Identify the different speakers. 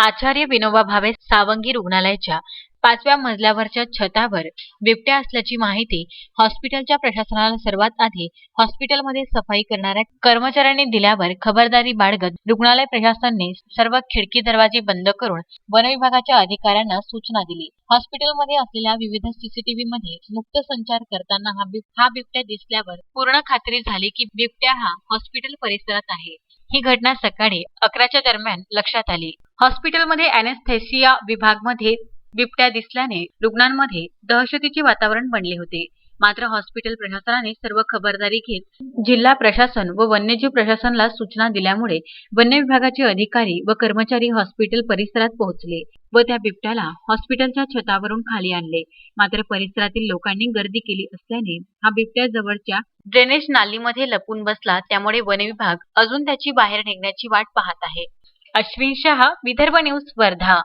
Speaker 1: आचार्य विनोबा भावे सावंगी रुग्णालयाच्या पाचव्या मजल्यावरच्या छतावर बिबट्या असल्याची माहिती हॉस्पिटलच्या प्रशासनाला सर्वात आधी हॉस्पिटलमध्ये सफाई करणाऱ्या कर्मचाऱ्यांनी दिल्यावर खबरदारी बाळगत रुग्णालय प्रशासनाने सर्व खिडकी दरवाजे बंद करून वन विभागाच्या अधिकाऱ्यांना सूचना दिली. हॉस्पिटलमध्ये असलेल्या विविध सीसीटीव्ही मध्ये मुक्त संचार करताना हा बिब हा बिबट्या दिसल्यावर पूर्ण खात्री झाली की बिबट्या हा हॉस्पिटल परिसरात आहे. ही घटना सकाळी अकराच्या दरम्यान लक्षात आली. हॉस्पिटलमध्ये अॅनेस्थेसिया विभागमध्ये बिबट्या दिसल्याने रुग्णांमध्ये दहशतीचे वातावरण बनले होते. मात्र हॉस्पिटल प्रशासनाने सर्व खबरदारी घेत जिल्हा प्रशासन व वन्यजीव प्रशासनाला सूचना दिल्यामुळे वन्य विभागाचे अधिकारी व कर्मचारी हॉस्पिटल परिसरात पोहोचले व त्या बिबट्याला हॉस्पिटलच्या छतावरून खाली आणले. मात्र परिसरातील लोकांनी गर्दी केली असल्याने हा बिबट्या जवळच्या ड्रेनेज नालीमध्ये लपून बसला. त्यामुळे वन विभाग अजून त्याची बाहेर निघण्याची वाट पाहत आहे. अश्विन शहा विदर्भ न्यूज वर्धा.